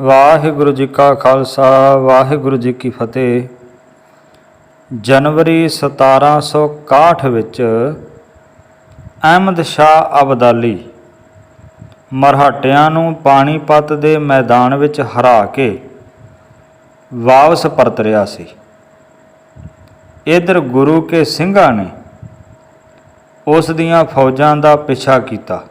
ਵਾਹਿਗੁਰੂ ਜੀ ਕਾ ਖਾਲਸਾ, ਵਾਹਿਗੁਰੂ ਜੀ ਕੀ ਫਤਿਹ। ਜਨਵਰੀ 1761 ਵਿੱਚ ਅਹਿਮਦ ਸ਼ਾਹ ਅਬਦਾਲੀ ਮਰਹਟਿਆਂ ਨੂੰ ਪਾਣੀਪਤ ਦੇ ਮੈਦਾਨ ਵਿੱਚ ਹਰਾ ਕੇ ਵਾਪਸ ਪਰਤ ਰਿਹਾ ਸੀ। ਇਧਰ ਗੁਰੂ ਕੇ ਸਿੰਘਾਂ ਨੇ ਉਸ ਦੀਆਂ ਫੌਜਾਂ ਦਾ ਪਿੱਛਾ ਕੀਤਾ।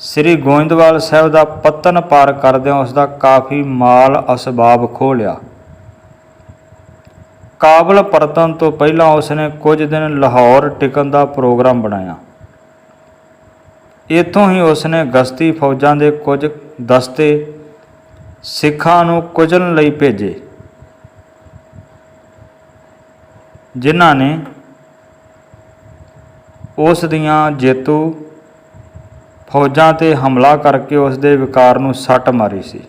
ਸ੍ਰੀ ਗੋਇੰਦਵਾਲ ਸਾਹਿਬ ਦਾ ਪਤਨ ਪਾਰ ਕਰਦਿਆਂ ਉਸ ਦਾ ਕਾਫੀ ਮਾਲ ਅਸਬਾਬ ਖੋਹ ਲਿਆ। ਕਾਬਲ ਪਰਤਨ ਤੋਂ ਪਹਿਲਾਂ ਉਸ ਨੇ ਕੁਝ ਦਿਨ ਲਾਹੌਰ ਟਿਕਣ ਦਾ ਪ੍ਰੋਗਰਾਮ ਬਣਾਇਆ। ਇੱਥੋਂ ਹੀ ਉਸ ਨੇ ਗਸਤੀ ਫੌਜਾਂ ਦੇ ਕੁਝ ਦਸਤੇ ਸਿੱਖਾਂ ਨੂੰ ਕੁਚਲਣ ਲਈ ਭੇਜੇ, ਜਿਨ੍ਹਾਂ ਨੇ ਉਸ ਦੀਆਂ ਜੇਤੂ ਫੌਜਾਂ ਤੇ ਹਮਲਾ ਕਰਕੇ ਉਸ ਦੇ ਵਿਕਾਰ ਨੂੰ ਸੱਟ ਮਾਰੀ ਸੀ।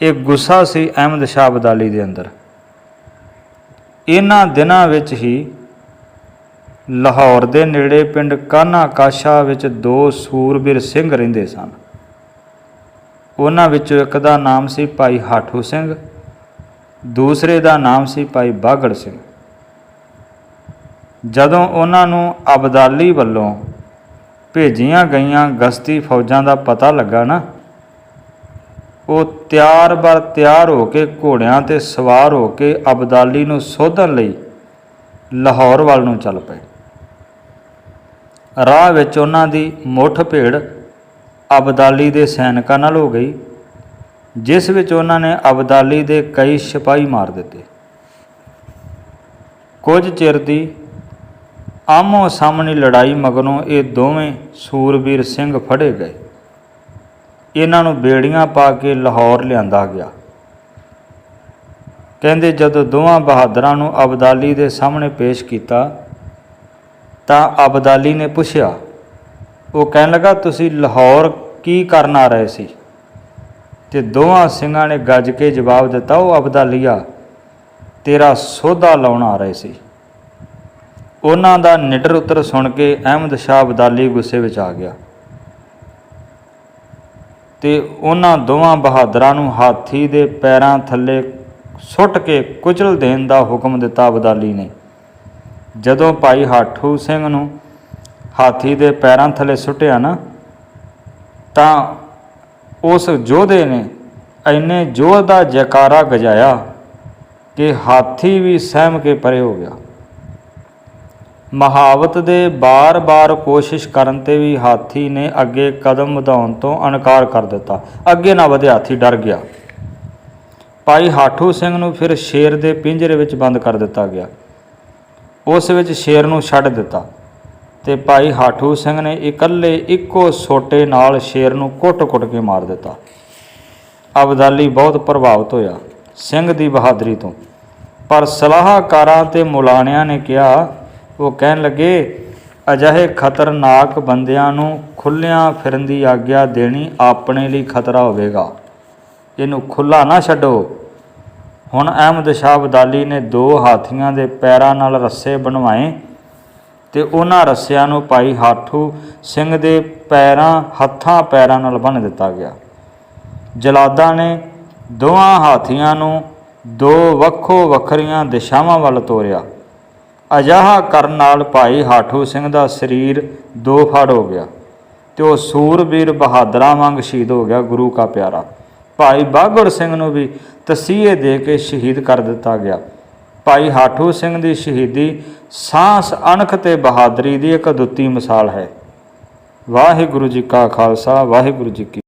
ਇਹ ਗੁੱਸਾ ਸੀ ਅਹਿਮਦ ਸ਼ਾਹ ਅਬਦਾਲੀ ਦੇ ਅੰਦਰ। ਇਹਨਾਂ ਦਿਨਾਂ ਵਿੱਚ ਹੀ ਲਾਹੌਰ ਦੇ ਨੇੜੇ ਪਿੰਡ ਕਾਨਾ ਕਾਸ਼ਾ ਵਿੱਚ ਦੋ ਸੂਰਬੀਰ ਸਿੰਘ ਰਹਿੰਦੇ ਸਨ। ਉਹਨਾਂ ਵਿੱਚੋਂ ਇੱਕ ਦਾ ਨਾਮ ਸੀ ਭਾਈ ਹਾਠੂ ਸਿੰਘ, ਦੂਸਰੇ ਦਾ ਨਾਮ ਸੀ ਭਾਈ ਬਾਗੜ ਸਿੰਘ। ਜਦੋਂ ਉਹਨਾਂ ਨੂੰ ਅਬਦਾਲੀ ਵੱਲੋਂ ਭੇਜੀਆਂ ਗਈਆਂ ਗਸਤੀ ਫੌਜਾਂ ਦਾ ਪਤਾ ਲੱਗਾ ਨਾ। ਉਹ ਤਿਆਰ ਬਰ ਤਿਆਰ ਹੋ ਕੇ ਘੋੜਿਆਂ ਤੇ ਸਵਾਰ ਹੋ ਕੇ ਅਬਦਾਲੀ ਨੂੰ ਸੋਧਣ ਲਈ ਲਾਹੌਰ ਵੱਲ ਨੂੰ ਚੱਲ ਪਏ। ਰਾਹ ਵਿੱਚ ਉਹਨਾਂ ਦੀ ਮੁੱਠ ਭੇੜ ਅਬਦਾਲੀ ਦੇ ਸੈਨਿਕਾਂ ਨਾਲ ਹੋ ਗਈ, ਜਿਸ ਵਿੱਚ ਉਹਨਾਂ ਨੇ ਅਬਦਾਲੀ ਦੇ ਕਈ ਸਿਪਾਹੀ ਮਾਰ ਦਿੱਤੇ। ਕੁਝ ਚਿਰ ਦੀ ਆਮੋ ਸਾਹਮਣੇ ਲੜਾਈ ਮਗਰੋਂ ਇਹ ਦੋਵੇਂ ਸੂਰਬੀਰ ਸਿੰਘ ਫੜੇ ਗਏ। ਇਹਨਾਂ ਨੂੰ ਬੇੜੀਆਂ ਪਾ ਕੇ ਲਾਹੌਰ ਲਿਆਂਦਾ ਗਿਆ। ਕਹਿੰਦੇ ਜਦੋਂ ਦੋਵਾਂ ਬਹਾਦਰਾਂ ਨੂੰ ਅਬਦਾਲੀ ਦੇ ਸਾਹਮਣੇ ਪੇਸ਼ ਕੀਤਾ, ਤਾਂ ਅਬਦਾਲੀ ਨੇ ਪੁੱਛਿਆ, ਉਹ ਕਹਿਣ ਲੱਗਾ, ਤੁਸੀਂ ਲਾਹੌਰ ਕੀ ਕਰਨ ਆ ਰਹੇ ਸੀ? ਤੇ ਦੋਵਾਂ ਸਿੰਘਾਂ ਨੇ ਗੱਜ ਕੇ ਜਵਾਬ ਦਿੱਤਾ, ਉਹ ਅਬਦਾਲੀਆ, ਤੇਰਾ ਸੋਧਾ ਲਾਉਣ ਆ ਰਹੇ ਸੀ। ਉਹਨਾਂ ਦਾ ਨਿਡਰ ਉੱਤਰ ਸੁਣ ਕੇ ਅਹਿਮਦ ਸ਼ਾਹ ਅਬਦਾਲੀ ਗੁੱਸੇ ਵਿੱਚ ਆ ਗਿਆ। ਤੇ ਉਹਨਾਂ ਦੋਵਾਂ ਬਹਾਦਰਾਂ ਨੂੰ ਹਾਥੀ ਦੇ ਪੈਰਾਂ ਥੱਲੇ ਸੁੱਟ ਕੇ ਕੁਚਲ ਦੇਣ ਦਾ ਹੁਕਮ ਦਿੱਤਾ ਅਬਦਾਲੀ ਨੇ। ਜਦੋਂ ਭਾਈ ਹਾਠੂ ਸਿੰਘ ਨੂੰ ਹਾਥੀ ਦੇ ਪੈਰਾਂ ਥੱਲੇ ਸੁੱਟਿਆ ਨਾ, ਤਾਂ ਉਸ ਯੋਧੇ ਨੇ ਐਨੇ ਜ਼ੋਰ ਦਾ ਜੈਕਾਰਾ ਗਜਾਇਆ ਕਿ ਹਾਥੀ ਵੀ ਸਹਿਮ ਕੇ ਪਰੇ ਹੋ ਗਿਆ। ਮਹਾਵਤ ਦੇ ਬਾਰ-ਬਾਰ ਕੋਸ਼ਿਸ਼ ਕਰਨ ਤੇ ਵੀ ਹਾਥੀ ਨੇ ਅੱਗੇ ਕਦਮ ਵਧਾਉਣ ਤੋਂ ਇਨਕਾਰ ਕਰ ਦਿੱਤਾ। ਅੱਗੇ ਨਾ ਵਧਿਆ ਹਾਥੀ, ਡਰ ਗਿਆ। ਭਾਈ ਹਾਠੂ ਸਿੰਘ ਨੂੰ ਫਿਰ ਸ਼ੇਰ ਦੇ ਪਿੰਜਰੇ ਵਿੱਚ ਬੰਦ ਕਰ ਦਿੱਤਾ ਗਿਆ। ਉਸ ਵਿੱਚ ਸ਼ੇਰ ਨੂੰ ਛੱਡ ਦਿੱਤਾ ਤੇ ਭਾਈ ਹਾਠੂ ਸਿੰਘ ਨੇ ਇਕੱਲੇ ਇੱਕੋ ਸੋਟੇ ਨਾਲ ਸ਼ੇਰ ਨੂੰ ਕੁੱਟ-ਕੁੱਟ ਕੇ ਮਾਰ ਦਿੱਤਾ। ਅਬਦਾਲੀ ਬਹੁਤ ਪ੍ਰਭਾਵਿਤ ਹੋਇਆ ਸਿੰਘ ਦੀ ਬਹਾਦਰੀ ਤੋਂ। ਪਰ ਸਲਾਹਕਾਰਾਂ ਤੇ ਮੁਲਾਣਿਆਂ ਨੇ ਕਿਹਾ ਉਹ ਕਹਿਣ ਲੱਗੇ, ਅਜਿਹੇ ਖਤਰਨਾਕ ਬੰਦਿਆਂ ਨੂੰ ਖੁੱਲਿਆਂ ਫਿਰਨ ਦੀ ਆਗਿਆ ਦੇਣੀ ਆਪਣੇ ਲਈ ਖਤਰਾ ਹੋਵੇਗਾ। ਇਹਨੂੰ ਖੁੱਲਾ ਨਾ ਛੱਡੋ। ਹੁਣ ਅਹਿਮਦ ਸ਼ਾਹ ਅਬਦਾਲੀ ਨੇ ਦੋ ਹਾਥੀਆਂ ਦੇ ਪੈਰਾਂ ਨਾਲ ਰੱਸੇ ਬਣਵਾਏ ਤੇ ਉਹਨਾਂ ਰੱਸਿਆਂ ਨੂੰ ਭਾਈ ਹਾਠੂ ਸਿੰਘ ਦੇ ਪੈਰਾਂ, ਹੱਥਾਂ ਪੈਰਾਂ ਨਾਲ ਬੰਨ ਦਿੱਤਾ ਗਿਆ। ਜਲਾਦਾਂ ਨੇ ਦੋਹਾਂ ਹਾਥੀਆਂ ਨੂੰ ਦੋ ਵੱਖੋ ਵੱਖਰੀਆਂ ਦਿਸ਼ਾਵਾਂ ਵੱਲ ਤੋਰਿਆ। ਅਜਾਹਾ ਕਰਨ ਨਾਲ ਭਾਈ ਹਾਠੂ ਸਿੰਘ ਦਾ ਸਰੀਰ ਦੋ ਫੜ ਹੋ ਗਿਆ ਤੇ ਉਹ ਸੂਰਬੀਰ ਬਹਾਦਰਾਂ ਵਾਂਗ ਸ਼ਹੀਦ ਹੋ ਗਿਆ ਗੁਰੂ ਕਾ ਪਿਆਰਾ। ਭਾਈ ਬਾਗੜ ਸਿੰਘ ਨੂੰ ਵੀ ਤਸੀਹੇ ਦੇ ਕੇ ਸ਼ਹੀਦ ਕਰ ਦਿੱਤਾ ਗਿਆ। ਭਾਈ ਹਾਠੂ ਸਿੰਘ ਦੀ ਸ਼ਹੀਦੀ ਸਾਹਸ ਅਣਖ ਤੇ ਬਹਾਦਰੀ ਦੀ ਇੱਕ ਅਦੁੱਤੀ ਮਿਸਾਲ ਹੈ। ਵਾਹਿਗੁਰੂ ਜੀ ਕਾ ਖਾਲਸਾ, ਵਾਹਿਗੁਰੂ ਜੀ ਕੀ